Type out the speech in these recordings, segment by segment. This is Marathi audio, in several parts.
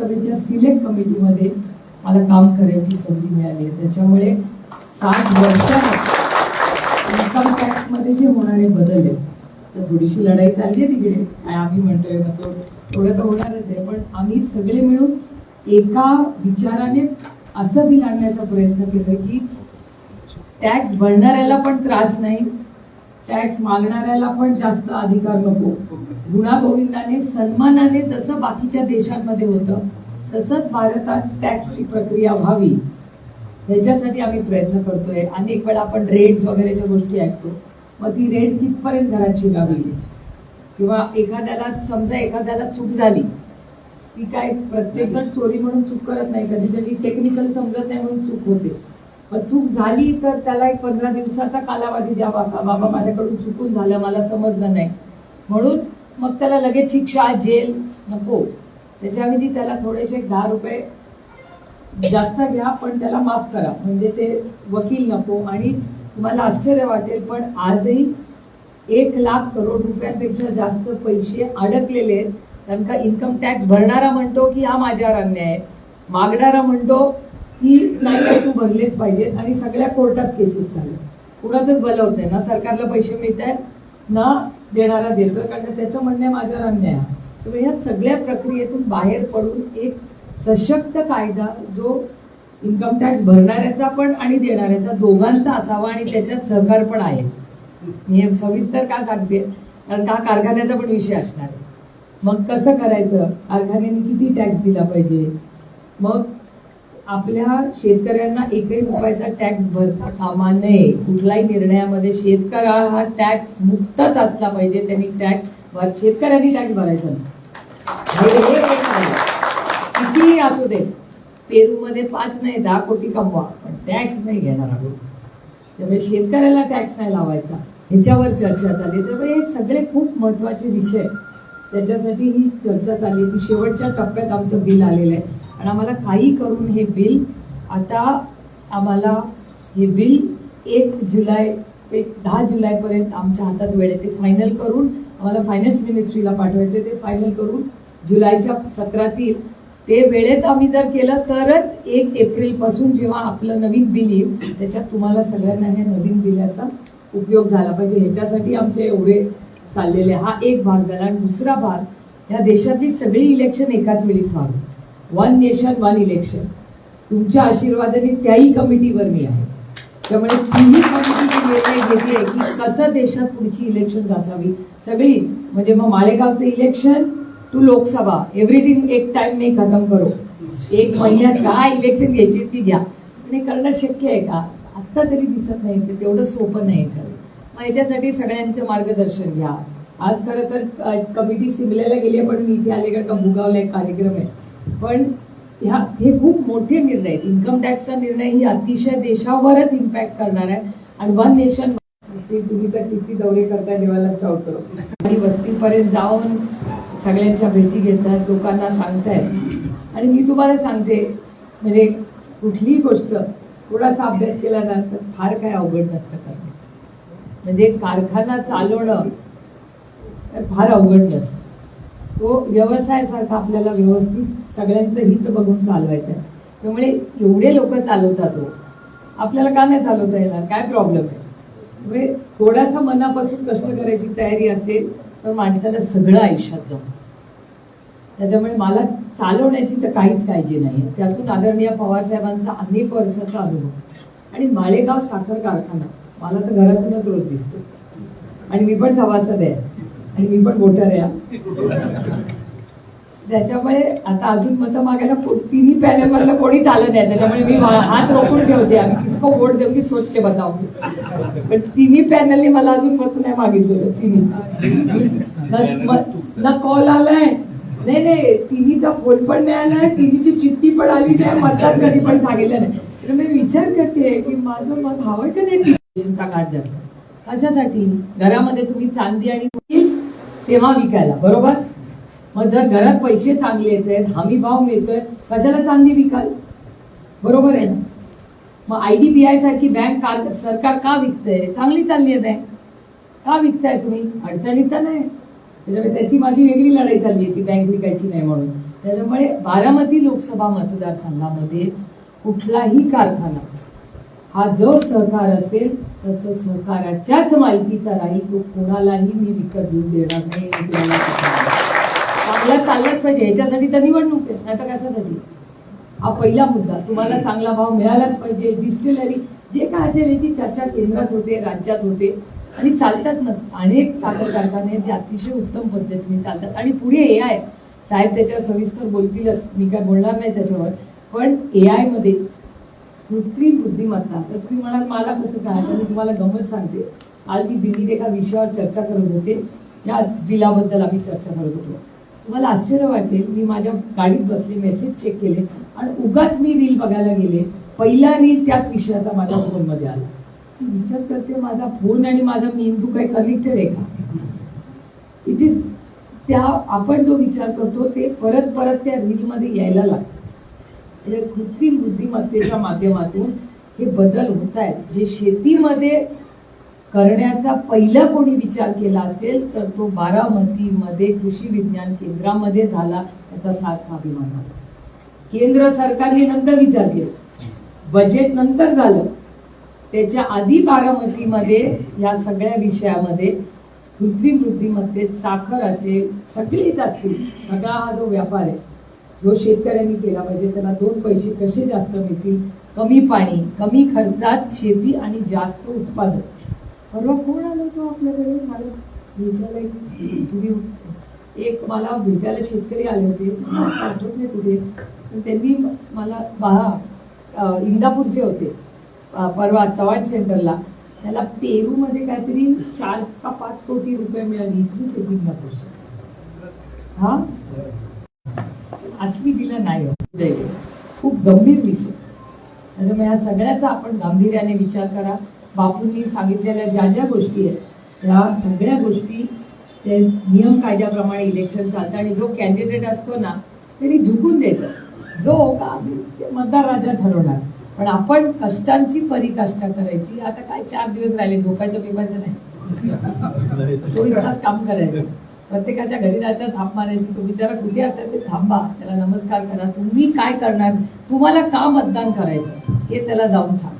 लोकसभेच्या सिलेक्ट कमिटीमध्ये मला काम करायची संधी मिळाली. आहे त्याच्यामुळे साठ वर्षात इन्कम टॅक्समध्ये जे होणारे बदल आहेत तर थोडीशी लढाई चालली आहे तिकडे. आम्ही म्हणतोय मग तो थोडं तर होणारच आहे पण आम्ही सगळे मिळून एका विचाराने असं बिल आणण्याचा प्रयत्न केला की टॅक्स भरणाऱ्याला पण त्रास नाही टॅक्स मागणाऱ्याला पण जास्त अधिकार नको. गुणागोविंदाने सन्मानाने जसं बाकीच्या देशांमध्ये होतं तसंच भारतात टॅक्सची प्रक्रिया व्हावी. ह्याच्यासाठी आम्ही प्रयत्न करतोय. अनेक वेळा आपण रेट्स वगैरेच्या गोष्टी ऐकतो मग ती रेट कितपर्यंत घरात शिकावी किंवा एखाद्याला समजा एखाद्याला चूक झाली ती काय प्रत्येक जण चोरी म्हणून चूक करत नाही. कधी त्यांनी टेक्निकल समजत नाही म्हणून चूक होते. मग चूक झाली तर त्याला एक पंधरा दिवसाचा कालावधी द्यावा का? बाबा माझ्याकडून चुकून झालं मला समजलं नाही. म्हणून मग त्याला लगेच शिक्षा जेल नको. त्याच्याऐवजी त्याला थोडेसे दहा रुपये जास्त घ्या पण त्याला माफ करा. म्हणजे ते वकील नको. आणि तुम्हाला आश्चर्य वाटेल पण आजही एक लाख करोड रुपयांपेक्षा जास्त पैसे अडकलेले आहेत. कारण का इन्कम टॅक्स भरणारा म्हणतो की हा माझ्यावर अन्याय आहे. मागणारा म्हणतो की नाही तू भरलेच पाहिजेत. आणि सगळ्या कोर्टात केसेस चालू कुणाचंच भलं होत ना सरकारला पैसे मिळत आहेत ना देणारा देतोय कारण त्याचं म्हणणं आहे माझ्यावर अन्याय आहे. त्यामुळे ह्या सगळ्या प्रक्रियेतून बाहेर पडून एक सशक्त कायदा जो इन्कम टॅक्स भरणाऱ्याचा पण आणि देणाऱ्याचा दोघांचा असावा आणि त्याच्यात सहकार पण आहे. मी हे सविस्तर का सांगते? कारण का? कारखान्याचा पण विषय असणार मग कसं करायचं? कारखान्याने किती टॅक्स दिला पाहिजे? मग आपल्या शेतकऱ्यांना एकही रुपयाचा टॅक्स भरता कामा नये. कुठल्याही निर्णयामध्ये शेतकऱ्या हा टॅक्स मुक्तच असला पाहिजे. त्यांनी टॅक्स शेतकऱ्यांनी टॅक्स भरायचा हे कितीही असू दे पेरूमध्ये पाच नाही दहा कोटी कमवा. पण टॅक्स नाही घेणार आहोत त्यामुळे शेतकऱ्याला टॅक्स नाही लावायचा. ह्याच्यावर चर्चा चालली त्यामुळे हे सगळे खूप महत्त्वाचे विषय त्याच्यासाठी ही चर्चा चालली ती शेवटच्या टप्प्यात आमचं बिल आलेलं आहे. आणि आम्हाला काही करून हे बिल आता आम्हाला हे बिल एक जुलै एक दहा जुलैपर्यंत आमच्या हातात वेळ आहे. ते फायनल करून आम्हाला फायनान्स मिनिस्ट्रीला पाठवायचे ते फायनल करून जुलैच्या सत्रातील ते वेळेत आम्ही जर केलं तरच एक एप्रिलपासून जेव्हा आपलं नवीन बिल येईल त्याच्यात तुम्हाला सगळ्यांना हे नवीन बिलाचा उपयोग झाला पाहिजे. ह्याच्यासाठी आमचे एवढे चाललेले. हा एक भाग झाला. आणि दुसरा भाग या देशातली सगळी इलेक्शन एकाच वेळीच व्हावी. वन नेशन वन इलेक्शन तुमच्या आशीर्वादाने त्याही कमिटीवर मी आहे. त्यामुळे तीही कमिटी निर्णय घेते की कसं देशात पुढची इलेक्शन असावी सगळी म्हणजे मग माळेगावचं इलेक्शन टू लोकसभा एव्हरीथिंग एक टाइम मी खतम करो. एक महिन्यात काय इलेक्शन घ्यायची ती घ्या. पण हे करणं शक्य आहे का? आत्ता तरी दिसत नाही ते तेवढं सोपं नाही खरं मग याच्यासाठी सगळ्यांचे मार्गदर्शन घ्या. आज खरं तर कमिटी सिमल्याला गेली आहे, पण मी इथे आले का? भुगावला एक कार्यक्रम आहे. पण ह्या हे खूप मोठे निर्णय. आहेत इन्कम टॅक्सचा निर्णय ही अतिशय देशावरच इम्पॅक्ट करणार आहे. आणि वन नेशन तुम्ही तर किती दौरे करताय देवाला चावत आणि वस्तीपर्यंत जाऊन सगळ्यांच्या भेटी घेतात लोकांना सांगतायत. आणि मी तुम्हाला सांगते म्हणजे कुठलीही गोष्ट थोडासा अभ्यास केला ना तर फार काय अवघड नसतं करणं. म्हणजे कारखाना चालवणं तर फार अवघड नसतं. तो व्यवसायासारखा आपल्याला व्यवस्थित सगळ्यांचं हित बघून चालवायचं आहे त्यामुळे एवढे लोक चालवतात हो. आपल्याला का नाही चालवता येणार? काय प्रॉब्लेम आहे? त्यामुळे थोडासा मनापासून कष्ट करायची तयारी असेल तर माणसाला सगळं आयुष्यात जमतं. त्याच्यामुळे मला चालवण्याची तर काहीच काळजी नाही. त्यातून आदरणीय पवार साहेबांचा अनेक वर्षाचा अनुभव. आणि माळेगाव साखर कारखाना मला तर घरातूनच रोज दिसतो. आणि मी पण सभासद आहे. आणि मी पण वोटर आहे. हा. त्याच्यामुळे आता अजून मतं मागायला को- तिन्ही पॅनल मधलं कोणी चालत नाही. त्याच्यामुळे मी हात रोखून ठेवते. आम्ही किसको वोट देऊन सोच के बताऊ पण तिन्ही पॅनलने मला अजून मत नाही मागितलेलं तिन्ही. न- कॉल आलाय. नाही नाही तिन्हीचा फोन पण नाही आलाय तिन्हीची चिठ्ठी पण आली नाही मतदान कधी पण सांगितलं नाही. तर मी विचार करते की माझं मत हवं का नाही? कार्ड द्यायचं. कशासाठी? घरामध्ये तुम्ही चांदी आणि तेव्हा विकायला बरोबर? मग जर घरात पैसे चांगले येत आहेत हमी भाव मिळतोय कशाला चांदी विकाल? बरोबर आहे ना? मग आय डी बी आय सारखी बँक का सरकार का विकतंय? चांगली चालली आहे बँक का विकताय तुम्ही? अडचणीत तर नाही. त्याच्यामुळे त्याची माझी वेगळी लढाई चालली आहे ती बँक विकायची नाही म्हणून. त्याच्यामुळे बारामती लोकसभा मतदारसंघामध्ये कुठलाही कारखाना हा जो सहकार असेल त्याचं सहकाराच्याच मालकीचा राहील तो कोणालाही मी विकत घेऊन देणार नाही हे तुम्हाला चांगला चाललाच पाहिजे ह्याच्यासाठी तर निवडणूक आहे नाही तर कशासाठी? हा पहिला मुद्दा तुम्हाला चांगला भाव मिळालाच पाहिजे डिस्टिलरी जे काय असेल याची चर्चा केंद्रात होते राज्यात होते आणि चालतात ना अनेक साखर कारखाने जे अतिशय उत्तम पद्धतीने चालतात. आणि पुढे ए आय साहेब त्याच्यावर सविस्तर बोलतीलच मी काय बोलणार नाही त्याच्यावर पण ए आयमध्ये कृत्रिम बुद्धिमत्ता. तर तुम्ही म्हणाल मला कसं काय तर मी तुम्हाला गमत सांगते. आज मी दिल्लीत एका विषयावर चर्चा करत होते. या बिलाबद्दल आम्ही चर्चा करत होतो. तुम्हाला आश्चर्य वाटेल मी माझ्या गाडीत बसले मेसेज चेक केले. आणि उगाच मी रील बघायला गेले. पहिला रील त्याच विषयाचा माझ्या फोनमध्ये आला. विचार करते माझा फोन आणि माझा मेंदू काही कनेक्टेड आहे का? इट इज त्या आपण जो विचार करतो ते परत परत त्या रीलमध्ये यायला लागतं. म्हणजे कृत्रिम बुद्धिमत्तेच्या माध्यमातून हे बदल होत आहेत. जे शेतीमध्ये करण्याचा पहिला कोणी विचार केला असेल तर तो बारामतीमध्ये कृषी विज्ञान केंद्रामध्ये झाला त्याचा सार्थ अभिमान आहे. केंद्र सरकारने नंतर विचार केला. बजेट नंतर झालं. त्याच्या आधी बारामतीमध्ये या सगळ्या विषयामध्ये कृत्रिम बुद्धिमत्तेत साखर असेल सगळीच असतील सगळा हा जो व्यापार आहे जो शेतकऱ्यांनी केला पाहिजे त्याला दोन पैसे कसे जास्त मिळतील? कमी पाणी कमी खर्चात शेती आणि जास्त उत्पादन. परवा कोण आलं होतं आपल्याकडे? मला भेटायला एक मला भेटायला शेतकरी आले होते. आठवत नाही कुठे. पण त्यांनी मला पहा इंदापूरचे होते. परवा चव्हाण सेंटरला. त्याला पेरूमध्ये काहीतरी चार का पाच कोटी रुपये मिळाली. इथलीच एक इंदापूरची. हा? असली दिलं नाही दैव. खूप गंभीर विषय. त्याच्यामुळे या सगळ्याचा आपण गांभीर्याने विचार करा. बापूंनी सांगितलेल्या ज्या ज्या गोष्टी आहेत त्या सगळ्या गोष्टी ते नियम कायद्याप्रमाणे इलेक्शन चालतं आणि जो कॅन्डिडेट असतो ना त्यांनी झुकून द्यायचं असतं. जो का ते मतदार राजा ठरवणार. पण आपण कष्टांची परिकाष्ठा करायची. आता काय चार दिवस राहिले झोपायचं पिवायचं नाही. चोवीस तास काम करायचं. प्रत्येकाच्या घरी जायचं थांब मारायची. तो बिचारा कुठे असेल ते थांबा. त्याला नमस्कार करा. तुम्ही काय करणार? तुम्हाला का मतदान करायचं? हे त्याला जाऊन सांग.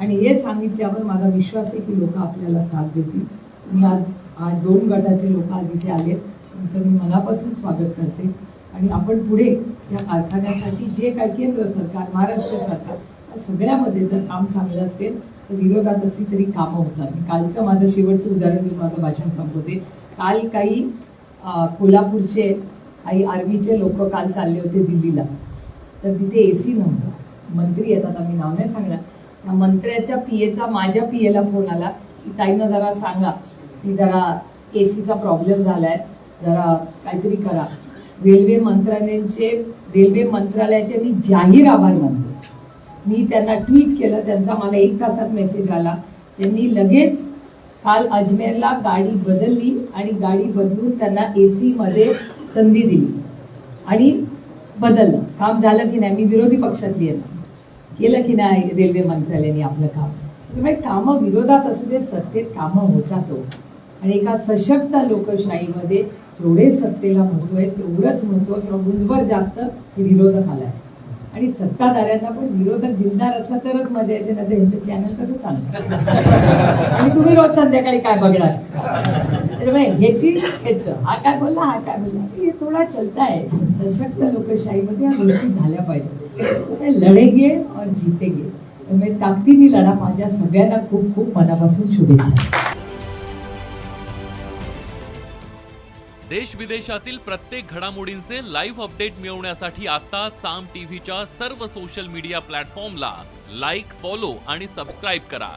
आणि हे सांगितल्यावर माझा विश्वास आहे की लोक आपल्याला साथ देतील. मी आज आज दोन गटाचे लोक आज इथे आले तुमचं मी मनापासून स्वागत करते. आणि आपण पुढे या कारखान्यासाठी जे काय केंद्र सरकार महाराष्ट्र सरकार या सगळ्यामध्ये जर काम चांगलं असेल तर विरोधात असली तरी कामं होतात. कालचं माझं शेवटचं उदाहरण मी माझं भाषण संपवते काल काही कोल्हापूरचे काही आर्मीचे लोक काल चालले होते दिल्लीला. तर तिथे ए सी नव्हता. मंत्री येतात आम्ही नाव नाही सांगणार. त्या मंत्र्याच्या पीएचा माझ्या पीएला फोन आला की ताईनं जरा सांगा की जरा ए सीचा प्रॉब्लेम झाला आहे जरा काहीतरी करा. रेल्वे मंत्रालयांचे रेल्वे मंत्रालयाचे मी जाहीर आभार मानतो. मी त्यांना ट्विट केलं त्यांचा मला एक तासात मेसेज आला. त्यांनी लगेच काल अजमेरला गाडी बदलली आणि गाडी बदलून त्यांना ए मध्ये संधी दिली. आणि बदललं. काम झालं की नाही? मी विरोधी पक्षातली आहे. केलं की नाही? रेल्वे मंत्रालयाने आपलं काम. म्हणजे त्यामुळे कामं विरोधात असू दे सत्तेत कामं होतात हो. आणि एका सशक्त लोकशाहीमध्ये थोडे सत्तेला महत्त्व आहे तेवढंच महत्त्व किंवा गुंजभर जास्त हे विरोधक आलाय आणि सत्ताधाऱ्यांना पण विरोधक दिलदार असला तरच मजा येते ना त्यांचं चॅनल कसं चालतं तुम्ही रोज संध्याकाळी काय बघणार? त्याच्यामुळे ह्याची ह्याच. हा काय बोलला हा काय बोलला? हे थोडा चलता आहे सशक्त लोकशाहीमध्ये या गोष्टी झाल्या पाहिजे. त्यामुळे लढेगे और जीतेगे त्यामुळे ताकदीने लढा माझ्या सगळ्यांना खूप खूप मनापासून शुभेच्छा. देश विदेशातील प्रत्येक घडामोडींचे लाईव्ह अपडेट मिळवण्यासाठी आता साम टीव्हीच्या सर्व सोशल मीडिया प्लॅटफॉर्मला लाईक फॉलो आणि सबस्क्राईब करा.